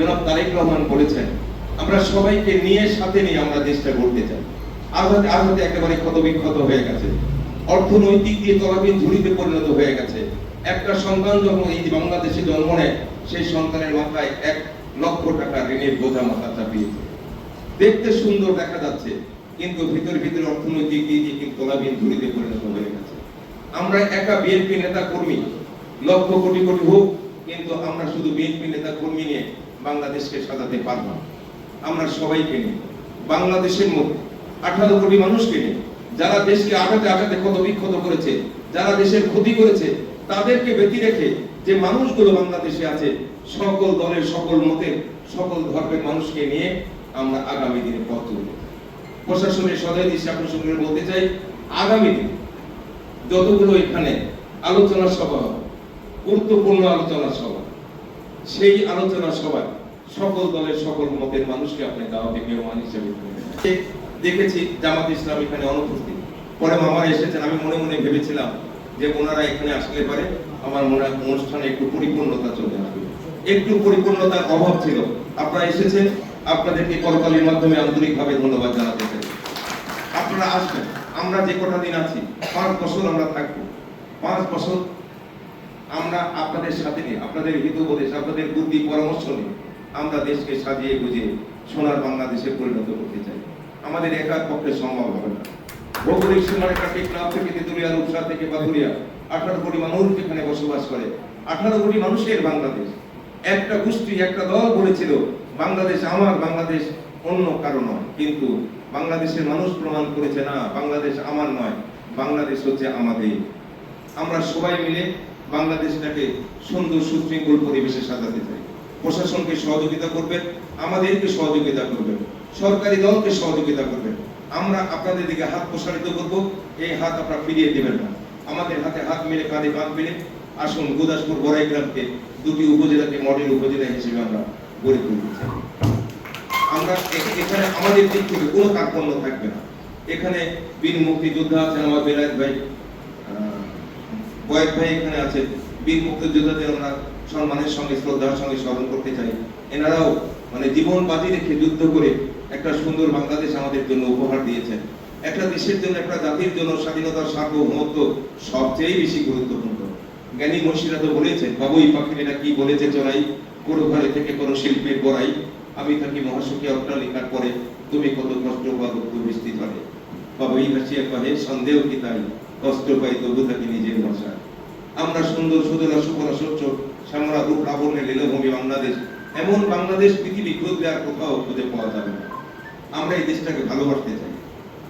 জনাব তারেক রহমান বলেছেন, আমরা সবাইকে নিয়ে সাথে নিয়ে আমরা দেশটা গড়তে চাই। আর হয়তো একেবারে ক্ষত বিক্ষত হয়ে গেছে। অর্থনৈতিক দিয়ে তলাবিন ঝুড়িতে পরিণত হয়ে গেছে। একটা সন্তান যখন এই বাংলাদেশে জন্ম নেয়, সেই সন্তানের মাথায় এক লক্ষ টাকা ঋণের বোঝা মাথা চাপিয়েছে। দেখতে সুন্দর দেখা যাচ্ছে, কিন্তু ভিতরে ভিতরে অর্থনৈতিক দিক দিয়ে কিন্তু তলাবিন ঝুড়িতে পরিণত হয়ে গেছে। আমরা একা বিএনপি নেতা কর্মী, লক্ষ কোটি কোটি হোক, কিন্তু আমরা শুধু বিএনপি নেতা কর্মী নিয়ে বাংলাদেশকে সাজাতে পারব না। আমরা সবাইকে নিয়ে, বাংলাদেশের মধ্যে আঠারো কোটি মানুষকে নিয়ে, যারা দেশকে আঘাতে আঘাতে ক্ষত বিক্ষত করেছে, যারা দেশের ক্ষতি করেছে, তাদেরকে ব্যতি রেখে যে মানুষগুলো বাংলাদেশে আছে, সকল দলের, সকল মতের, সকল ধর্মের মানুষকে নিয়ে আমরা আগামী দিনে পথ চলব প্রশাসনের সদয় দৃষ্টি আপনার সঙ্গে বলতে চাই, আগামী দিনে যতগুলো এখানে আলোচনা সভা গুরুত্বপূর্ণ আলোচনা সভা সেই আলোচনা সভায় সকল দলের সকল মতের মানুষকে আপনি দাওয়াতে মেহমান হিসেবে দেখেছি জামাত ইসলাম এখানে অনুপস্থিত। পরে মামারা এসেছেন, আমি মনে মনে ভেবেছিলাম যে ওনারা এখানে আসলে পারে আমার মনে অনুষ্ঠানে একটু পরিপূর্ণতা চলে আসবে। একটু পরিপূর্ণতার অভাব ছিল। আপনারা এসেছেন, আপনাদেরকে করতালির মাধ্যমে আন্তরিকভাবে ধন্যবাদ জানাতে চাই। আপনারা আসবেন, আমরা যে কটা দিন আছি, পাঁচ বছর আমরা থাকব। পাঁচ বছর আমরা আপনাদের সাথে নিয়ে আপনাদের হিতোপদেশ, আপনাদের বুদ্ধি, পরামর্শ নিয়ে আমরা দেশকে সাজিয়ে গুজিয়ে সোনার বাংলাদেশে পরিণত করতে চাই। আমাদের একার পক্ষে সম্ভব হবে না। ভৌগোলিক সীমারেখাটি ক্লাব থেকে তেতুলিয়া রূপসা থেকে বাদুরিয়া আঠারো কোটি মানুষ যেখানে বসবাস করে, আঠারো কোটি মানুষের বাংলাদেশ। একটা গোষ্ঠী, একটা দল বলেছিল, বাংলাদেশ আমার, বাংলাদেশ অন্য কারও নয়। কিন্তু বাংলাদেশের মানুষ প্রমাণ করেছে, না, বাংলাদেশ আমার নয়, বাংলাদেশ হচ্ছে আমাদের। আমরা সবাই মিলে বাংলাদেশটাকে সুন্দর, সুশৃঙ্খল পরিবেশে সাজাতে চাই। প্রশাসনকে সহযোগিতা করবেন, আমাদেরকে সহযোগিতা করবেন, সরকারি দলকে সহযোগিতা করবেন। আমরা আপনাদের দিকে হাত প্রসারিত করব, এই হাত আপনারা ফিরিয়ে দেবেন না। আমাদের হাতে হাত মিলে কাঁধে কাঁধ মিলে আসুন গুদাসপুর বড়াই গ্রামকে দুটি উপজেলাকে মডেল উপজেলা হিসেবে আমরা গড়ে তুলতে চাই। আমরা এখানে আমাদের দিক থেকে কোনো কার্পণ্য থাকবে না। এখানে বীর মুক্তিযোদ্ধা আছেন আমার বেলায়েত ভাই বয়েক ভাই এখানে আছে। বীর মুক্তিযোদ্ধাদের আমরা সম্মানের সঙ্গে, শ্রদ্ধার সঙ্গে স্মরণ করতে চাই এনারাও মানে জীবন বাজি রেখে যুদ্ধ করে একটা সুন্দর বাংলাদেশ আমাদের জন্য উপহার দিয়েছেন। একটা দেশের জন্য, একটা জাতির জন্য স্বাধীনতার সার্বভৌমত্ব সবচেয়ে বেশি গুরুত্বপূর্ণ। জ্ঞানী মনীষীরা তো বলেছেন বাবুই পাখিরা কি বলেছে চড়াই কোনো ঘরে থেকে কোনো শিল্পীর বড়াই? আমি থাকি মহাসুখী অট্টালিকার পরে। তুমি কত কষ্ট পাবো একটু বৃষ্টি ধরে বাবুই ভাসিয়া কহে সন্দেহ কি তাই? কষ্ট পাই তবু থাকি নিজের ভাষায় সুন্দর সুদলা সুফলা স্বচ্ছ শ্যামলা রূপ লাবণ্যের লীলভূমি বাংলাদেশ, এমন বাংলাদেশ পৃথিবী খুঁজলে আর কোথাও খুঁজে পাওয়া যাবে না। আমরা এই দেশটাকে ভালোবাসতে চাই।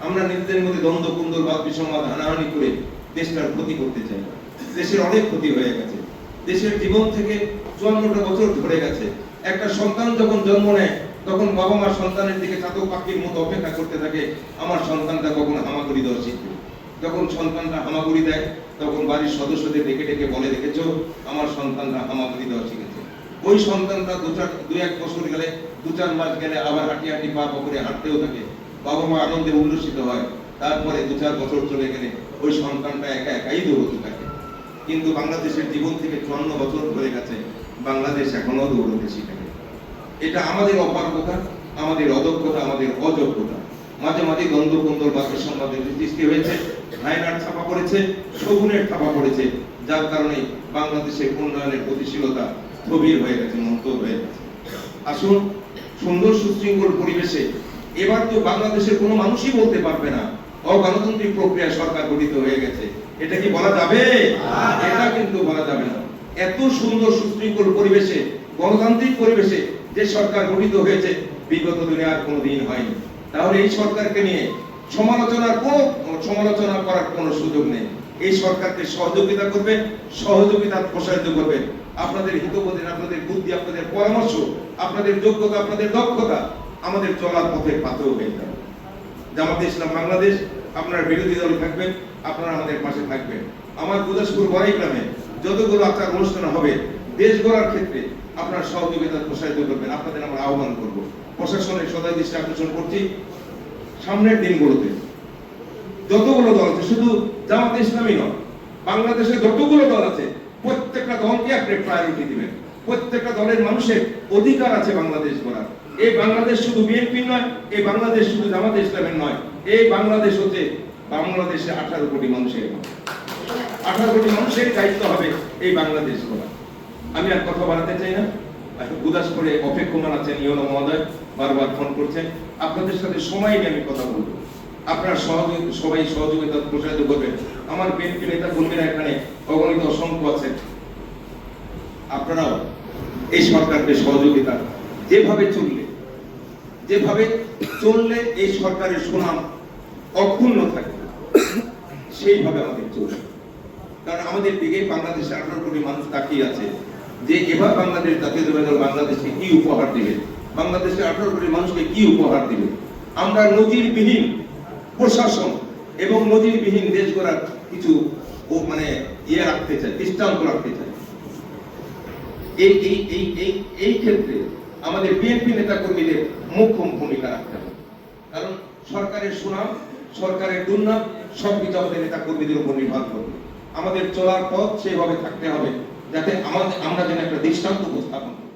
আমরা নিজেদের মধ্যে দ্বন্দ্ব, কুন্দর, বাদ বিসম্বাদ হানাহানি করে দেশটার ক্ষতি করতে চাই। দেশের অনেক ক্ষতি হয়ে গেছে। দেশের জীবন থেকে চুয়ান্নটা বছর ধরে গেছে। একটা সন্তান যখন জন্ম নেয়, তখন বাবা মা সন্তানের দিকে চাতক পাখির মতো অপেক্ষা করতে থাকে, আমার সন্তানটা কখন হামাগুড়ি দেওয়া শিখবে যখন সন্তানরা হামাগুড়ি দেয়, তখন বাড়ির সদস্যদের ডেকে ডেকে বলে দেখেছ আমার সন্তানরা হামাগুড়ি দেওয়া শিখেছে। ওই সন্তানরা দু চার দু এক বছর গেলে, দু চার মাস গেলে আবার হাঁটি হাঁটি পা পকড়ে হাঁটতেও থাকে। বাবা মা আনন্দে উল্লসিত হয়। তারপরে দু চার বছর চলে গেলে ওই সন্তানটা একা একাই দৌড়তে থাকে। কিন্তু বাংলাদেশের জীবন থেকে চুয়ান্ন বছর ধরে গেছে, বাংলাদেশ এখনও দৌড়তে শিখেনি এটা আমাদের অপারগতা, আমাদের অদক্ষতা, আমাদের অযোগ্যতা। মাঝে মাঝে দ্বন্দ্ব কুন্দর বা সংবাদের সৃষ্টি হয়েছে। হায়নার ছাপা পড়েছে, শগুনের ছাপা পড়েছে, যার কারণে বাংলাদেশের উন্নয়নের গতিশীলতা স্থবির হয়ে গেছে মন্তর হয়ে গেছে। আসুন, সুন্দর সুশৃঙ্খল পরিবেশে এবার তো বাংলাদেশের কোনো মানুষই বলতে পারবে না, অগণতান্ত্রিক প্রক্রিয়া সরকার গঠিত হয়ে গেছে। এটা কি বলা যাবে? এটা কিন্তু বলা যাবে না। এত সুন্দর সুশৃঙ্খল পরিবেশে, গণতান্ত্রিক পরিবেশে যে সরকার গঠিত হয়েছে, বিগত দিনে আর কোনো দিন হয়নি। তাহলে এই সরকারকে নিয়ে সমালোচনার কোন সমালোচনা করার কোনো সুযোগ নেই। এই সরকারকে সহযোগিতা করবে, সহযোগিতা প্রসারিত করবে। আপনাদের হিতবোধের, আপনাদের বুদ্ধি, আপনাদের পরামর্শ, আপনাদের যোগ্যতা, আপনাদের দক্ষতা আমাদের চলার পথে পাথেও হয়ে যাবে। জামাতে ইসলাম বাংলাদেশ, আপনার বিরোধী দল থাকবেন, আপনারা আমাদের পাশে থাকবেন। আমার গুদাসপুর বড়াই গ্রামে যতগুলো আচার অনুষ্ঠান হবে, দেশ গড়ার ক্ষেত্রে আপনার সহযোগিতা প্রসারিত করবেন, আপনাদের আমরা আহ্বান করব। প্রশাসনের সদয় দৃষ্টি আকর্ষণ করছি সামনের দিনগুলোতে যতগুলো দল আছে, শুধু জামাত ইসলামী নয়, বাংলাদেশে যতগুলো দল আছে, প্রত্যেকটা দলকে আপনি প্রায়োরিটি দিবেন প্রত্যেকটা দলের মানুষের অধিকার আছে বাংলাদেশ গড়ার। এই বাংলাদেশ শুধু বিএনপি নয় এই বাংলাদেশ শুধু জামাত ইসলামের নয় এই বাংলাদেশ হচ্ছে বাংলাদেশে আঠারো কোটি মানুষের আঠারো কোটি মানুষের দায়িত্ব হবে এই বাংলাদেশ গড়া আমি আর কথা বাড়াতে চাই না। উদাস করে অপেক্ষমান আছেন ইয়নো মহোদয়, বারবার ফোন করছেন। আপনাদের সাথে সময় নিয়ে আমি কথা বলব। আপনার সহযোগ, সবাই সহযোগিতা প্রসারিত করবেন। আমার বিএনপি নেতা কর্মীরা এখানে অগণিত অসংখ্য আছেন। আপনারাও এই সরকারকে সহযোগিতা যেভাবে চললে যেভাবে চললে এই সরকারের সুনাম অক্ষুণ্ণ থাকবে, সেইভাবে আমাদের চলবে। কারণ আমাদের দিকে বাংলাদেশে আঠারো কোটি মানুষ তাকিয়ে আছে। যে এবার বাংলাদেশ জাতীয় দল বাংলাদেশকে কি উপহার দিবে? বাংলাদেশের আঠারো কোটি মানুষকে কি উপহার দিবে? আমরা নজিরবিহীন প্রশাসন এবং নজিরবিহীন দেশ গড়ার কিছু মানে ইয়ে রাখতে চাই, দৃষ্টান্ত রাখতে চাই। এই এই এই এই এই ক্ষেত্রে আমাদের বিএনপি নেতা কর্মীদের মুখ্য ভূমিকা রাখতে হবে। কারণ সরকারের সুনাম, সরকারের দুর্নাম, সবকিছু আমাদের নেতা কর্মীদের উপর নির্ভর করবে। আমাদের চলার পথ সেভাবে থাকতে হবে, যাতে আমাদের, আমরা যেন একটা দৃষ্টান্ত উপস্থাপন করি।